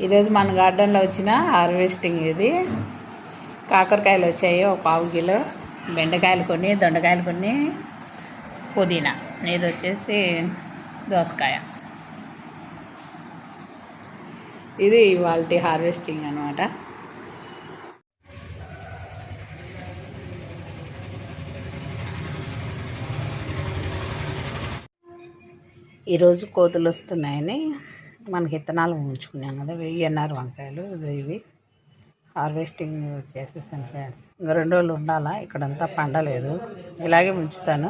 ఈరోజు మన గార్డెన్లో వచ్చిన హార్వెస్టింగ్ ఇది. కాకరకాయలు వచ్చాయి ఒక పావు కిలో. బెండకాయలు కొన్ని దొండకాయలు కొన్ని. పుదీనా ఇది వచ్చేసి దోసకాయ. ఇది ఇవాళ హార్వెస్టింగ్ అనమాట ఈరోజు కోతులు వస్తున్నాయని. మనకి ఇత్తనాలు ఉంచుకున్నాం కదా వెయ్యిన్నర వంకాయలు ఇవి. హార్వెస్టింగ్ చేసేసాను ఫ్రెండ్స్. ఇంకా రెండు రోజులు ఉండాలా ఇక్కడంతా పండలేదు. ఇలాగే ఉంచుతాను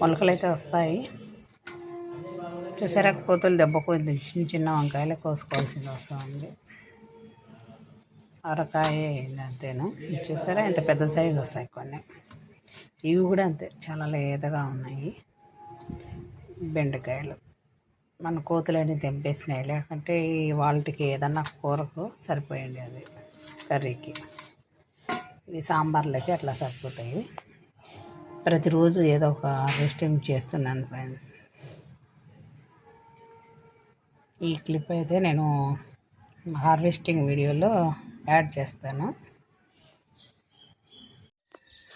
మొలకలు అయితే వస్తాయి. చూసారా కోతులు దెబ్బపోయింది చిన్న చిన్న వంకాయలు కోసుకోవాల్సింది వస్తుంది అరకాయ అంతేను. చూసారా ఇంత పెద్ద సైజు వస్తాయి కొన్ని. ఇవి కూడా అంతే చాలా లేతగా ఉన్నాయి. బెండకాయలు. మన కోతులన్నీ తెంపేసినాయి లేకుంటే ఈ వాళ్ళకి ఏదన్నా కూరకు సరిపోయండి అది కర్రీకి. ఇవి సాంబార్లకి అట్లా సరిపోతాయి. ప్రతిరోజు ఏదో ఒక హార్వెస్టింగ్ చేస్తున్నాను ఫ్రెండ్స్ ఈ క్లిప్ అయితే నేను హార్వెస్టింగ్ వీడియోలో యాడ్ చేస్తాను.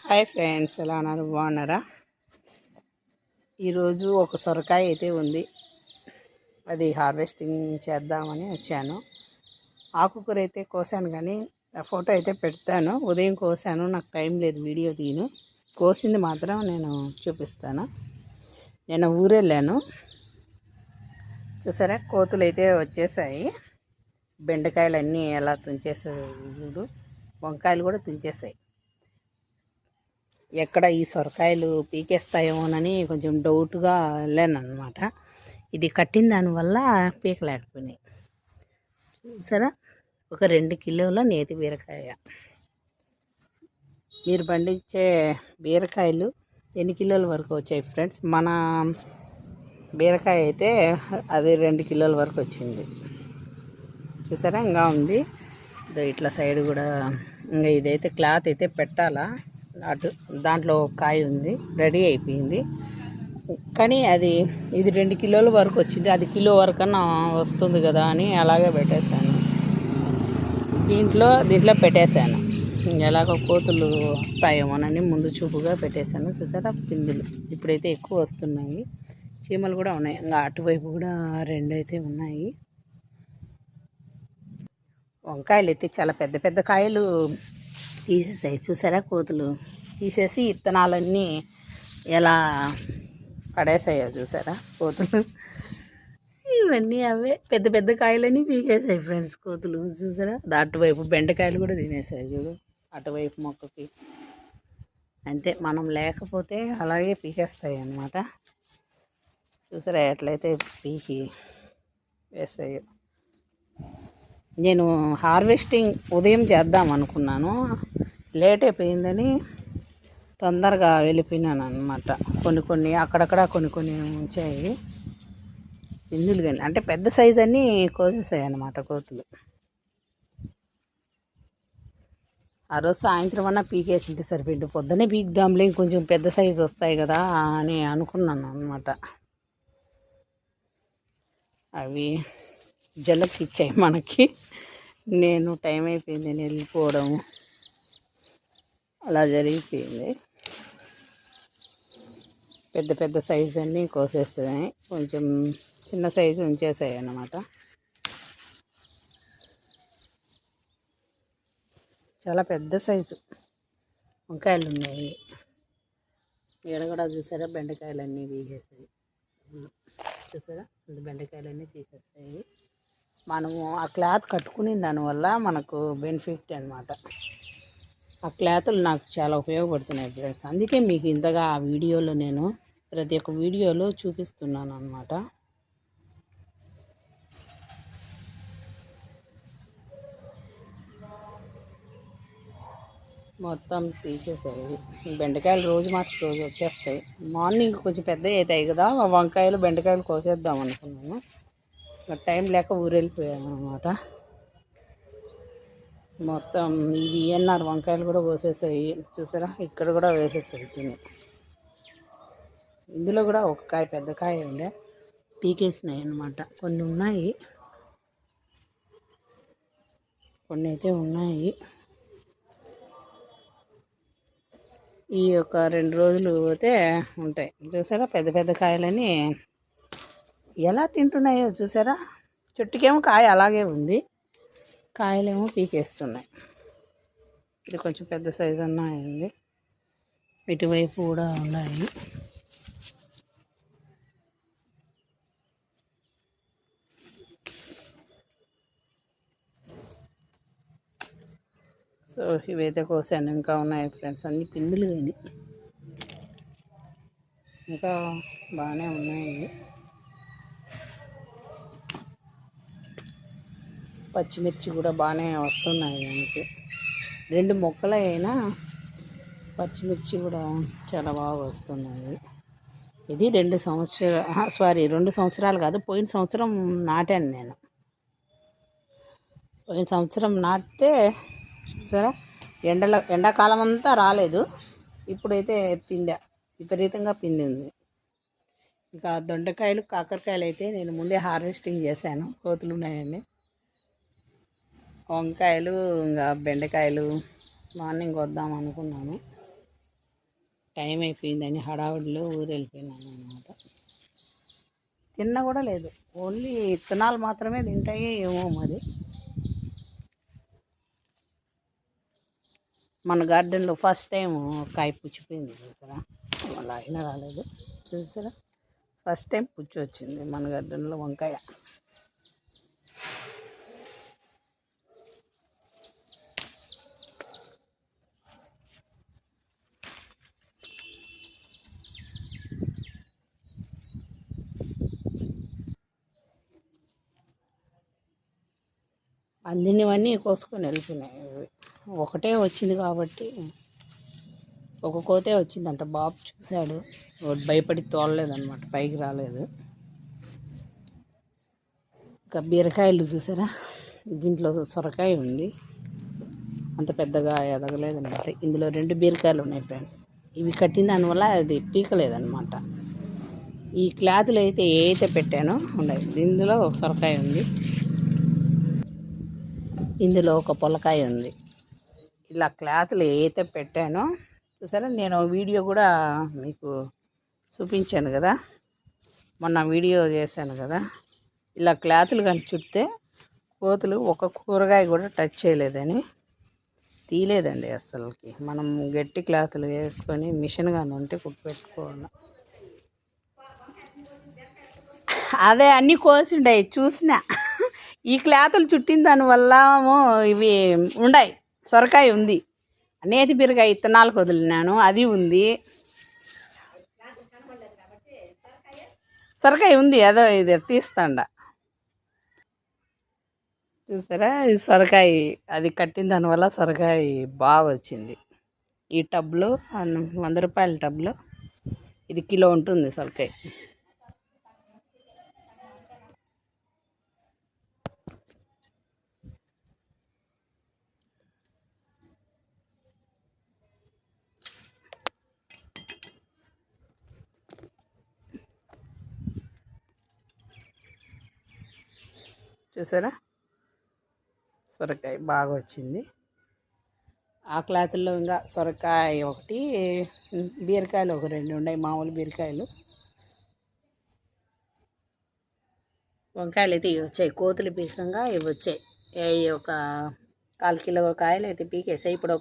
హాయ్ ఫ్రెండ్స్ ఎలా ఉన్నారు? బాగున్నారా? ఈరోజు ఒక సొరకాయ అయితే ఉంది. అది హార్వెస్టింగ్ చేద్దామని వచ్చాను. ఆకుకూర అయితే కోసాను కానీ ఆ ఫోటో అయితే పెడతాను. ఉదయం కోసాను నాకు టైం లేదు వీడియో తీను కోసింది మాత్రం నేను చూపిస్తాను. నేను ఊరెళ్ళాను. చూసారా కోతులు అయితే వచ్చేసాయి. బెండకాయలు అన్నీ ఎలా తుంచేసాయి చూడు. వంకాయలు కూడా తుంచేసాయి. ఎక్కడ ఈ సొరకాయలు పీకేస్తాయేమోనని కొంచెం డౌట్గా వెళ్ళాను అనమాట ఇది కట్టిన దానివల్ల పీకలేకపోయినాయి. సరే ఒక రెండు కిలోల నేతి బీరకాయ. మీరు పండించే బీరకాయలు ఎన్ని కిలోల వరకు వచ్చాయి ఫ్రెండ్స్? మన బీరకాయ అయితే అది రెండు కిలోల వరకు వచ్చింది. చూసారా? ఇంకా ఉంది. ఇట్లా సైడ్ కూడా ఇంకా ఇదైతే క్లాత్ అయితే పెట్టాలా? అటు దాంట్లో ఒక కాయ ఉంది. రెడీ అయిపోయింది. కానీ అది ఇది రెండు కిలోల వరకు వచ్చింది. అది కిలో వరకన్నా వస్తుంది కదా అని అలాగే పెట్టేశాను. దీంట్లో దీంట్లో పెట్టేశాను. ఎలాగో కోతులు వస్తాయేమోనని ముందు చూపుగా పెట్టేశాను. చూసారా? పిందులు. ఇప్పుడైతే ఎక్కువ వస్తున్నాయి. చీమలు కూడా ఉన్నాయి. ఇంకా అటువైపు కూడా రెండు అయితే ఉన్నాయి. వంకాయలు అయితే చాలా పెద్ద పెద్ద కాయలు తీసేసాయి. చూసారా కోతులు? తీసేసి ఇత్తనాలన్నీ ఎలా పడేసాయో చూసారా కోతులు? ఇవన్నీ అవే. పెద్ద పెద్ద కాయలన్నీ పీకేసాయి ఫ్రెండ్స్ కోతులు. చూసారా? అది అటువైపు బెండకాయలు కూడా తినేసాయి చూడు. అటువైపు మొక్కకి. అంతే మనం లేకపోతే అలాగే పీకేస్తాయి అన్నమాట. చూసారా ఎట్లయితే పీకి వేసాయో. నేను హార్వెస్టింగ్ ఉదయం చేద్దాం అనుకున్నాను. లేట్ అయిపోయిందని తొందరగా వెళ్ళిపోయినాను అనమాట కొన్ని కొన్ని అక్కడక్కడ కొన్ని కొన్ని ఉంచాయి. ఇందులు కానీ అంటే పెద్ద సైజ్ అన్నీ కోసేసాయి అన్నమాట కోతులు. ఆ రోజు సాయంత్రం అన్నా పీకేసింటే సరిపోయింది. పొద్దునే పీకుదాంలే కొంచెం పెద్ద సైజు వస్తాయి కదా అని అనుకున్నాను అనమాట అవి జలకి ఇచ్చాయి మనకి. నేను టైం అయిపోయింది నేను వెళ్ళిపోవడం. అలా జరిగిపోయింది. పెద్ద పెద్ద సైజు అన్నీ కోసేస్తున్నాయి కొంచెం చిన్న సైజు ఉంచేసాయి అన్నమాట చాలా పెద్ద సైజు వంకాయలు ఉన్నాయి ఈడ కూడా చూసారా? బెండకాయలు అన్నీ తీసేసాయి చూసారా? బెండకాయలు అన్నీ తీసేస్తాయి మనము ఆ క్లాత్ కట్టుకునే దానివల్ల మనకు బెనిఫిట్ అనమాట ఆ క్లాతులు నాకు చాలా ఉపయోగపడుతున్నాయి ఫ్రెండ్స్. అందుకే మీకు ఇంతగా ఆ వీడియోలో నేను ప్రతి ఒక్క వీడియోలో చూపిస్తున్నాను అనమాట మొత్తం తీసేసాయి బెండకాయలు రోజు మార్చి రోజు వచ్చేస్తాయి. మార్నింగ్ కొంచెం పెద్దవి అవుతాయి కదా ఆ వంకాయలు బెండకాయలు కోసేద్దాం అనుకున్నాను. టైం లేక ఊరెళ్ళిపోయాను అనమాట మొత్తం ఇవి ఎన్ఆర్ వంకాయలు కూడా కోసేసాయి. చూసారా? ఇక్కడ కూడా వేసేసాయి తిని. ఇందులో కూడా ఒక కాయ పెద్ద కాయ ఉండే. పీకేసినాయి అనమాట కొన్ని ఉన్నాయి. కొన్ని అయితే ఉన్నాయి. ఈ యొక్క రెండు రోజులు పోతే ఉంటాయి. చూసారా? పెద్ద పెద్ద కాయలని ఎలా తింటున్నాయో చూసారా? చెట్టుకేమో కాయ అలాగే ఉంది. కాయలేమో పీకేస్తున్నాయి. ఇది కొంచెం పెద్ద సైజు ఉన్నాయండి ఇటువైపు కూడా ఉన్నాయి. సో ఇవైతే కోసాను. ఇంకా ఉన్నాయి ఫ్రెండ్స్ అన్ని పిందులు కానీ ఇంకా బాగానే ఉన్నాయి. పచ్చిమిర్చి కూడా బాగానే వస్తున్నాయి దానికి. రెండు మొక్కలు అయినా పచ్చిమిర్చి కూడా చాలా బాగా వస్తున్నాయి. ఇది రెండు సంవత్సరాలు సారీ రెండు సంవత్సరాలు కాదు పోయిన సంవత్సరం నాటాను నేను. పోయిన సంవత్సరం నాటితే చూసారా ఎండల ఎండాకాలం అంతా రాలేదు. ఇప్పుడైతే పిందె విపరీతంగా పిందె ఉంది. ఇంకా దొండకాయలు కాకరకాయలు అయితే నేను ముందే హార్వెస్టింగ్ చేశాను కోతులు ఉన్నాయండి వంకాయలు ఇంకా బెండకాయలు మార్నింగ్ వద్దాం అనుకున్నాను. టైం అయిపోయిందని హడావుడిలో ఊరు వెళ్ళిపోయినాను అనమాట తిన్న కూడా లేదు. ఓన్లీ విత్తనాలు మాత్రమే తింటాయి ఏమో మరి. మన గార్డెన్లో ఫస్ట్ టైం కాయ పుచ్చిపోయింది చూసారా? మళ్ళీ అయినా రాలేదు. చూసారా? ఫస్ట్ టైం పుచ్చి వచ్చింది మన గార్డెన్లో వంకాయ. అందినవన్నీ కోసుకొని వెళ్తున్నాయి ఒకటే వచ్చింది కాబట్టి ఒక కోతే వచ్చిందంట. బాబు చూశాడు. భయపడి తోలలేదన్నమాట. పైకి రాలేదు. ఇంకా బీరకాయలు చూసారా? దీంట్లో సొరకాయ ఉంది. అంత పెద్దగా ఎదగలేదన్నమాట ఇందులో రెండు బీరకాయలు ఉన్నాయి ఫ్రెండ్స్. ఇవి కట్టిన దానివల్ల అది పీకలేదన్నమాట. ఈ క్లాతులు అయితే ఏ అయితే పెట్టానో ఉన్నాయి. ఇందులో ఒక సొరకాయ ఉంది. ఇందులో ఒక పొలకాయ ఉంది. ఇలా క్లాతులు ఏదైతే పెట్టానో చూసారా? నేను వీడియో కూడా మీకు చూపించాను కదా? మొన్న వీడియో చేశాను కదా? ఇలా క్లాతులు కానీ చుడితే కోతులు ఒక కూరగాయ కూడా టచ్ చేయలేదని తీయలేదండి అసలుకి మనం గట్టి క్లాతులు వేసుకొని మిషన్ కానీ ఉంటే కుట్టుపెట్టుకోవాలి అదే అన్నీ కోసిండే చూసిన. ఈ క్లాతులు చుట్టిన దానివల్ల ఇవి ఉన్నాయి సొరకాయ ఉంది. నేతి బీరకాయ ఇత్తనాలకు వదిలినాను. అది ఉంది. సొరకాయ ఉంది. అదో ఇది తీస్తాండ. చూసారా? ఇది సొరకాయ అది కట్టిన దానివల్ల సొరకాయ బాగా వచ్చింది. ఈ టబ్లో వంద రూపాయల టబ్లో ఇది కిలో ఉంటుంది సొరకాయ. చూసారా? సొరకాయ బాగా వచ్చింది. ఆ క్లాత్లో ఇంకా సొరకాయ ఒకటి బీరకాయలు ఒక రెండు ఉన్నాయి మామూలు బీరకాయలు. వంకాయలు అయితే ఇవి వచ్చాయి కోతులు పీకంగా ఇవి వచ్చాయి. ఏ ఒక కాల్ కిలో కాయలు అయితే పీకేసాయి ఇప్పుడు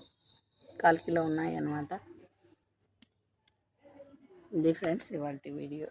కాల్ కిలో ఉన్నాయి అన్నమాట. ఇది ఫ్రెండ్స్ ఇవాళ వీడియో.